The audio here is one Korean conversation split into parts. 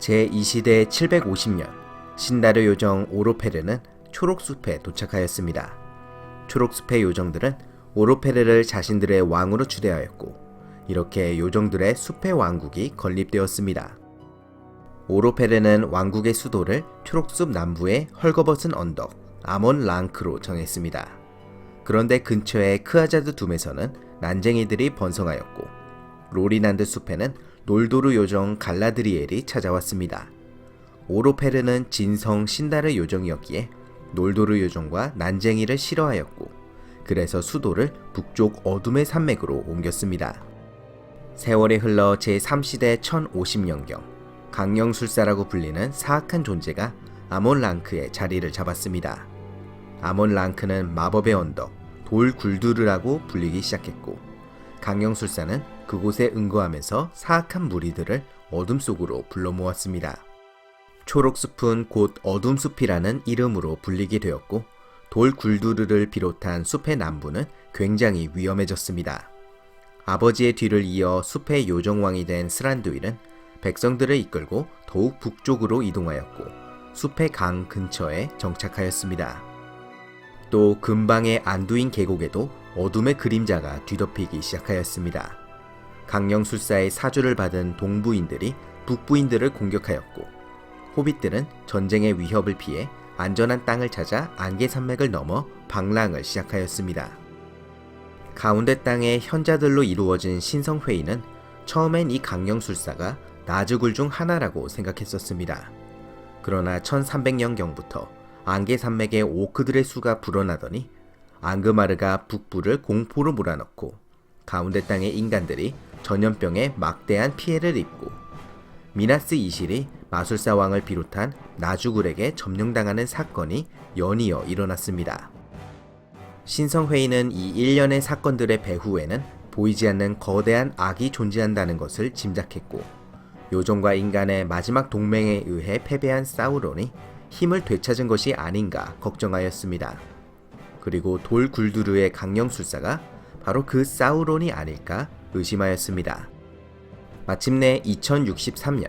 제2시대 750년 신다르 요정 오로페르는 초록숲에 도착하였습니다. 초록숲의 요정들은 오로페르를 자신들의 왕으로 추대하였고 이렇게 요정들의 숲의 왕국이 건립되었습니다. 오로페르는 왕국의 수도를 초록숲 남부의 헐거벗은 언덕 아몬 랑크로 정했습니다. 그런데 근처의 크아자드 둠에서는 난쟁이들이 번성하였고 로리난드 숲에는 놀도르 요정 갈라드리엘이 찾아왔습니다. 오로페르는 진성 신다르 요정이었기에 놀도르 요정과 난쟁이를 싫어하였고 그래서 수도를 북쪽 어둠의 산맥으로 옮겼습니다. 세월이 흘러 제3시대 1050년경 강령술사라고 불리는 사악한 존재가 아몬 랑크에 자리를 잡았습니다. 아몬 랑크는 마법의 언덕 돌 굴두르라고 불리기 시작했고 강령술사는 그곳에 응거하면서 사악한 무리들을 어둠 속으로 불러 모았습니다. 초록숲은 곧 어둠숲이라는 이름으로 불리게 되었고 돌 굴두르를 비롯한 숲의 남부는 굉장히 위험해졌습니다. 아버지의 뒤를 이어 숲의 요정왕이 된 스란두일은 백성들을 이끌고 더욱 북쪽으로 이동하였고 숲의 강 근처에 정착하였습니다. 또 근방의 안두인 계곡에도 어둠의 그림자가 뒤덮이기 시작하였습니다. 강령술사의 사주를 받은 동부인들이 북부인들을 공격하였고 호빗들은 전쟁의 위협을 피해 안전한 땅을 찾아 안개 산맥을 넘어 방랑을 시작하였습니다. 가운데 땅의 현자들로 이루어진 신성회의는 처음엔 이 강령술사가 나즈굴 중 하나라고 생각했었습니다. 그러나 1300년경부터 안개 산맥의 오크들의 수가 불어나더니 앙그마르가 북부를 공포로 몰아넣고 가운데 땅의 인간들이 전염병에 막대한 피해를 입고 미나스 이실이 마술사 왕을 비롯한 나주굴에게 점령당하는 사건이 연이어 일어났습니다. 신성회의는 이 일련의 사건들의 배후에는 보이지 않는 거대한 악이 존재한다는 것을 짐작했고 요정과 인간의 마지막 동맹에 의해 패배한 사우론이 힘을 되찾은 것이 아닌가 걱정하였습니다. 그리고 돌 굴두르의 강령술사가 바로 그 사우론이 아닐까 의심하였습니다. 마침내 2063년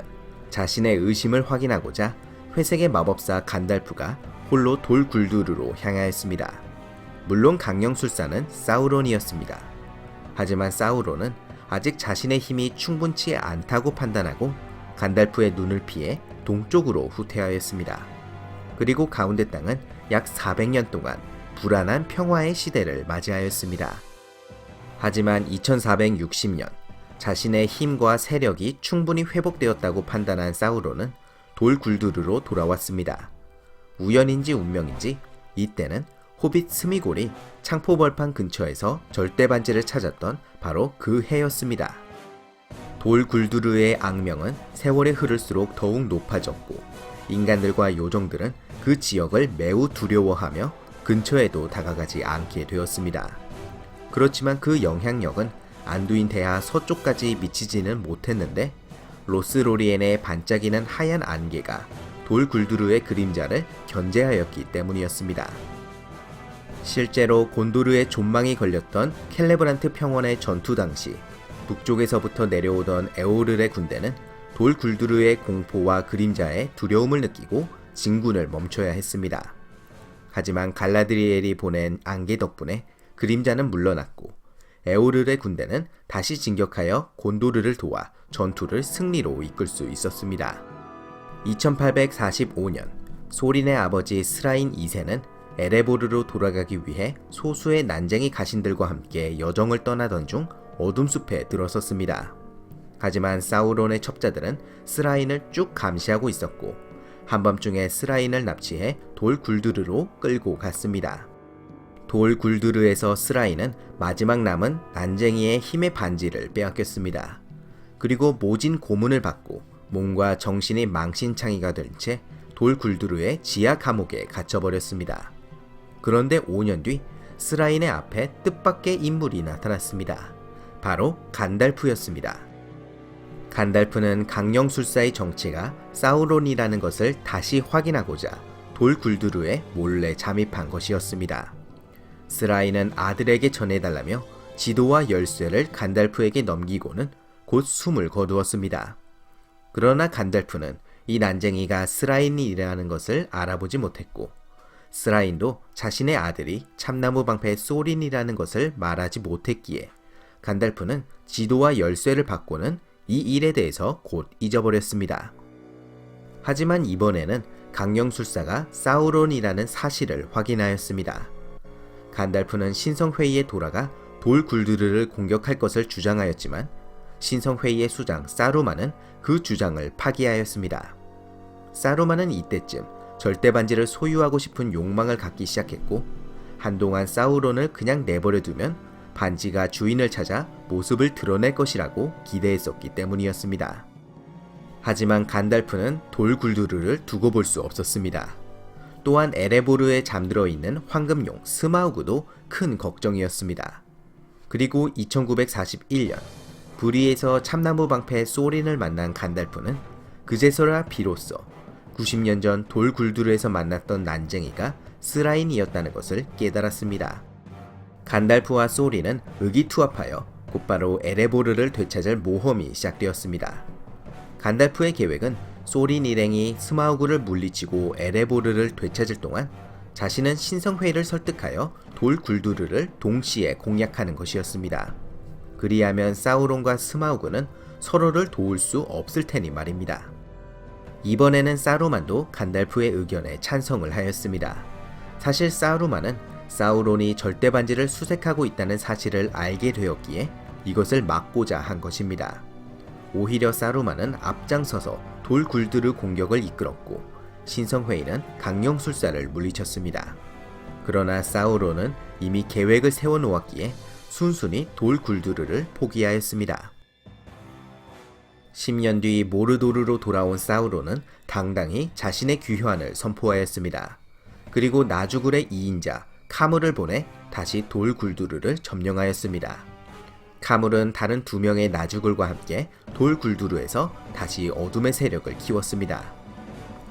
자신의 의심을 확인하고자 회색의 마법사 간달프가 홀로 돌 굴두르로 향하였습니다. 물론 강령술사는 사우론이었습니다. 하지만 사우론은 아직 자신의 힘이 충분치 않다고 판단하고 간달프의 눈을 피해 동쪽으로 후퇴하였습니다. 그리고 가운데 땅은 약 400년 동안 불안한 평화의 시대를 맞이하였습니다. 하지만 2460년 자신의 힘과 세력이 충분히 회복되었다고 판단한 사우론은 돌 굴두르로 돌아왔습니다. 우연인지 운명인지 이때는 호빗 스미골이 창포벌판 근처에서 절대 반지를 찾았던 바로 그 해였습니다. 돌 굴두르의 악명은 세월이 흐를수록 더욱 높아졌고 인간들과 요정들은 그 지역을 매우 두려워하며 근처에도 다가가지 않게 되었습니다. 그렇지만 그 영향력은 안두인 대하 서쪽까지 미치지는 못했는데 로스로리엔의 반짝이는 하얀 안개가 돌 굴두르의 그림자를 견제하였기 때문이었습니다. 실제로 곤도르의 존망이 걸렸던 켈레브란트 평원의 전투 당시 북쪽에서부터 내려오던 에오르의 군대는 돌 굴두르의 공포와 그림자에 두려움을 느끼고 진군을 멈춰야 했습니다. 하지만 갈라드리엘이 보낸 안개 덕분에 그림자는 물러났고 에오르의 군대는 다시 진격하여 곤도르를 도와 전투를 승리로 이끌 수 있었습니다. 2845년 소린의 아버지 스라인 2세는 에레보르로 돌아가기 위해 소수의 난쟁이 가신들과 함께 여정을 떠나던 중 어둠 숲에 들어섰습니다. 하지만 사우론의 첩자들은 스라인을 쭉 감시하고 있었고 한밤중에 스라인을 납치해 돌 굴두르로 끌고 갔습니다. 돌 굴두르에서 스라인은 마지막 남은 난쟁이의 힘의 반지를 빼앗겼습니다. 그리고 모진 고문을 받고 몸과 정신이 망신창이가 된 채 돌 굴두르의 지하 감옥에 갇혀버렸습니다. 그런데 5년 뒤 스라인의 앞에 뜻밖의 인물이 나타났습니다. 바로 간달프였습니다. 간달프는 강령술사의 정체가 사우론이라는 것을 다시 확인하고자 돌 굴두르에 몰래 잠입한 것이었습니다. 스라인은 아들에게 전해달라며 지도와 열쇠를 간달프에게 넘기고는 곧 숨을 거두었습니다. 그러나 간달프는 이 난쟁이가 스라인이라는 것을 알아보지 못했고 스라인도 자신의 아들이 참나무 방패 소린이라는 것을 말하지 못했기에 간달프는 지도와 열쇠를 받고는 이 일에 대해서 곧 잊어버렸습니다. 하지만 이번에는 강령술사가 사우론이라는 사실을 확인하였습니다. 간달프는 신성회의에 돌아가 돌 굴두르를 공격할 것을 주장하였지만 신성회의의 수장 사루만은 그 주장을 파기하였습니다. 사루만은 이때쯤 절대 반지를 소유하고 싶은 욕망을 갖기 시작했고 한동안 사우론을 그냥 내버려 두면 반지가 주인을 찾아 모습을 드러낼 것이라고 기대했었기 때문이었습니다. 하지만 간달프는 돌 굴두르를 두고 볼 수 없었습니다. 또한 에레보르에 잠들어 있는 황금용 스마우그도 큰 걱정이었습니다. 그리고 2941년 부리에서 참나무 방패 소린을 만난 간달프는 그제서야 비로소 90년 전 돌 굴두르에서 만났던 난쟁이가 스라인이었다는 것을 깨달았습니다. 간달프와 소린은 의기투합하여 곧바로 에레보르를 되찾을 모험이 시작되었습니다. 간달프의 계획은 소린 일행이 스마우그를 물리치고 에레보르를 되찾을 동안 자신은 신성회를 설득하여 돌 굴두르를 동시에 공략하는 것이었습니다. 그리하면 사우론과 스마우그는 서로를 도울 수 없을 테니 말입니다. 이번에는 사루만도 간달프의 의견에 찬성을 하였습니다. 사실 사루만은 사우론이 절대 반지를 수색하고 있다는 사실을 알게 되었기에 이것을 막고자 한 것입니다. 오히려 사루만은 앞장서서 돌 굴드르 공격을 이끌었고 신성회의는 강령술사를 물리쳤습니다. 그러나 사우론은 이미 계획을 세워놓았기에 순순히 돌 굴두르를 포기하였습니다. 10년 뒤 모르도르로 돌아온 사우론은 당당히 자신의 귀환을 선포하였습니다. 그리고 나주굴의 2인자 카물을 보내 다시 돌 굴두르를 점령하였습니다. 카물은 다른 두 명의 나주굴과 함께 돌 굴두르에서 다시 어둠의 세력을 키웠습니다.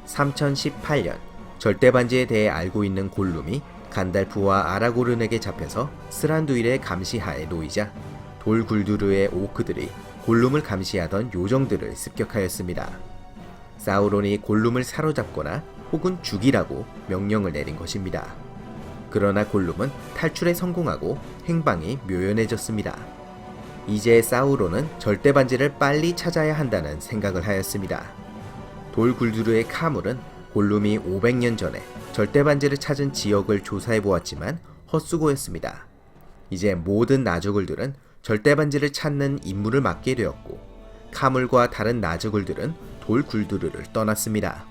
3018년 절대반지에 대해 알고 있는 골룸이 간달프와 아라고른에게 잡혀서 스란두일의 감시하에 놓이자 돌 굴두르의 오크들이 골룸을 감시하던 요정들을 습격하였습니다. 사우론이 골룸을 사로잡거나 혹은 죽이라고 명령을 내린 것입니다. 그러나 골룸은 탈출에 성공하고 행방이 묘연해졌습니다. 이제 사우론은 절대 반지를 빨리 찾아야 한다는 생각을 하였습니다. 돌 굴두르의 카물은 골룸이 500년 전에 절대 반지를 찾은 지역을 조사해 보았지만 헛수고였습니다. 이제 모든 나주글들은 절대 반지를 찾는 임무를 맡게 되었고 카물과 다른 나주글들은 돌 굴두르를 떠났습니다.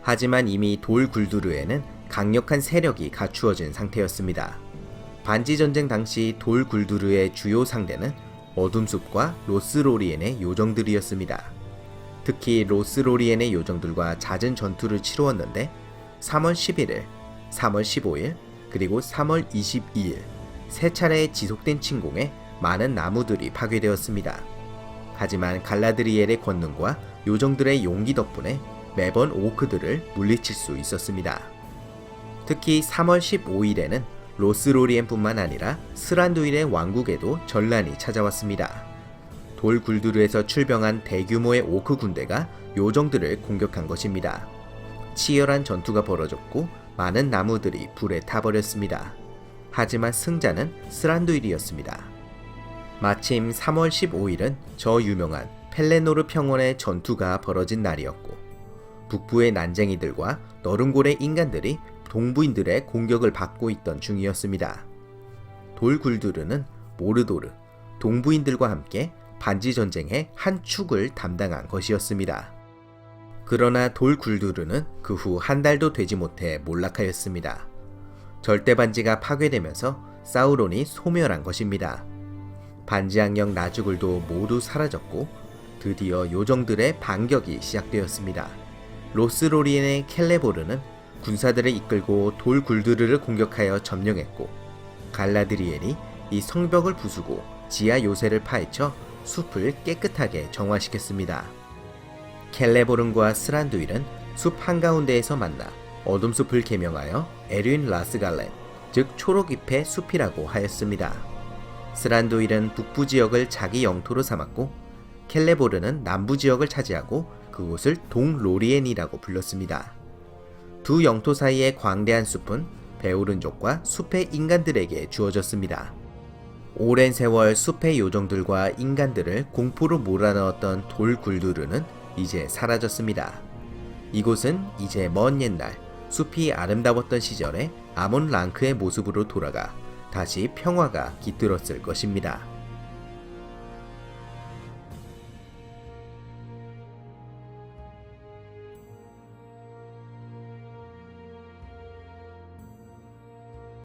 하지만 이미 돌 굴두르에는 강력한 세력이 갖추어진 상태였습니다. 반지 전쟁 당시 돌 굴두르의 주요 상대는 어둠숲과 로스로리엔의 요정들이었습니다. 특히 로스로리엔의 요정들과 잦은 전투를 치루었는데 3월 11일, 3월 15일, 그리고 3월 22일 세 차례 지속된 침공에 많은 나무들이 파괴되었습니다. 하지만 갈라드리엘의 권능과 요정들의 용기 덕분에 매번 오크들을 물리칠 수 있었습니다. 특히 3월 15일에는 로스로리엔뿐만 아니라 스란두일의 왕국에도 전란이 찾아왔습니다. 돌 굴두르에서 출병한 대규모의 오크 군대가 요정들을 공격한 것입니다. 치열한 전투가 벌어졌고 많은 나무들이 불에 타버렸습니다. 하지만 승자는 스란두일이었습니다. 마침 3월 15일은 저 유명한 펠레노르 평원의 전투가 벌어진 날이었고 북부의 난쟁이들과 너른골의 인간들이 동부인들의 공격을 받고 있던 중이었습니다. 돌굴두르는 모르도르, 동부인들과 함께 반지 전쟁의 한 축을 담당한 것이었습니다. 그러나 돌굴두르는 그 후 한 달도 되지 못해 몰락하였습니다. 절대 반지가 파괴되면서 사우론이 소멸한 것입니다. 반지항령 나주글도 모두 사라졌고 드디어 요정들의 반격이 시작되었습니다. 로스로리엔의 켈레보르는 군사들을 이끌고 돌 굴두르를 공격하여 점령했고 갈라드리엘이 이 성벽을 부수고 지하 요새를 파헤쳐 숲을 깨끗하게 정화시켰습니다. 켈레보른과 스란두일은 숲 한가운데에서 만나 어둠 숲을 개명하여 에린 라스갈렌, 즉 초록잎의 숲이라고 하였습니다. 스란두일은 북부 지역을 자기 영토로 삼았고 켈레보르는 남부 지역을 차지하고 그곳을 동로리엔이라고 불렀습니다. 두 영토 사이의 광대한 숲은 베오른족과 숲의 인간들에게 주어졌습니다. 오랜 세월 숲의 요정들과 인간들을 공포로 몰아넣었던 돌 굴두르는 이제 사라졌습니다. 이곳은 이제 먼 옛날 숲이 아름다웠던 시절의 아몬 랑크의 모습으로 돌아가 다시 평화가 깃들었을 것입니다.